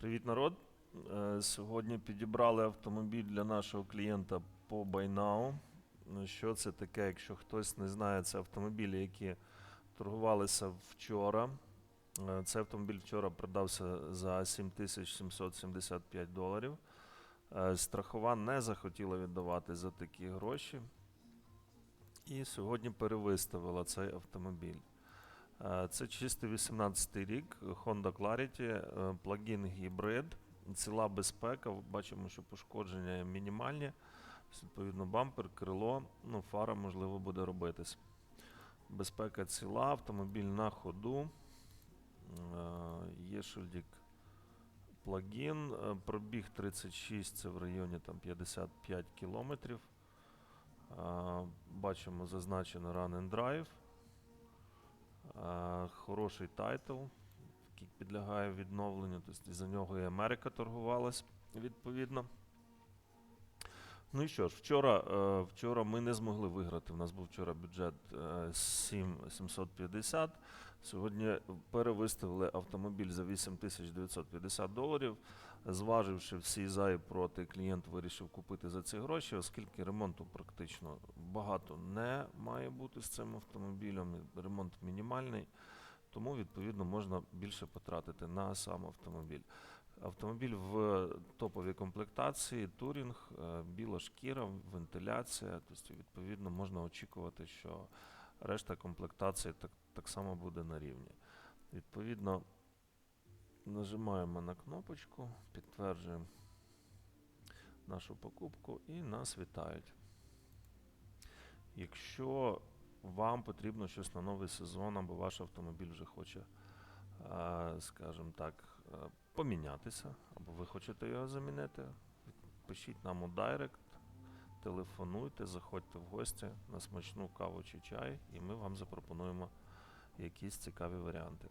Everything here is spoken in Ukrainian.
Привіт, народ. Е, Сьогодні підібрали автомобіль для нашого клієнта по Now. Ну, Що це таке, якщо хтось не знає, це автомобілі, які торгувалися вчора. Е, Цей автомобіль вчора продався за 7775 доларів. Е, Страхова не захотіла віддавати за такі гроші. І сьогодні перевиставила цей автомобіль. Е, Це чистий 18 рік, Honda Clarity, е, плагін гібрид, ціла безпека. Бачимо, що пошкодження мінімальні. Відповідно, бампер, крило, ну, фара можливо буде робитись. Безпека ціла, автомобіль на ходу. Е, Є шильдик плагін, пробіг 36, це в районі там, 55 кілометрів. Бачимо зазначено Run and Drive. Хороший тайтл, який підлягає відновленню. Тобто за нього і Америка торгувалась відповідно. Ну і що ж, вчора, е, вчора ми не змогли виграти. У нас був вчора бюджет е, 7750. Сьогодні перевиставили автомобіль за 8950 доларів. Зваживши всі за і проти, клієнт вирішив купити за ці гроші, оскільки ремонту практично багато не має бути з цим автомобілем. Ремонт мінімальний, тому відповідно можна більше потратити на сам автомобіль. Автомобіль в топовій комплектації, турінг, е, біла шкіра, вентиляція. Тобто, відповідно, можна очікувати, що решта комплектації так, так само буде на рівні. Відповідно, нажимаємо на кнопочку, підтверджуємо нашу покупку і нас вітають. Якщо вам потрібно щось на новий сезон, або ваш автомобіль вже хоче, скажімо так, е, помінятися, або ви хочете його замінити, пишіть нам у Директ, телефонуйте, заходьте в гості на смачну каву чи чай, і ми вам запропонуємо якісь цікаві варіанти.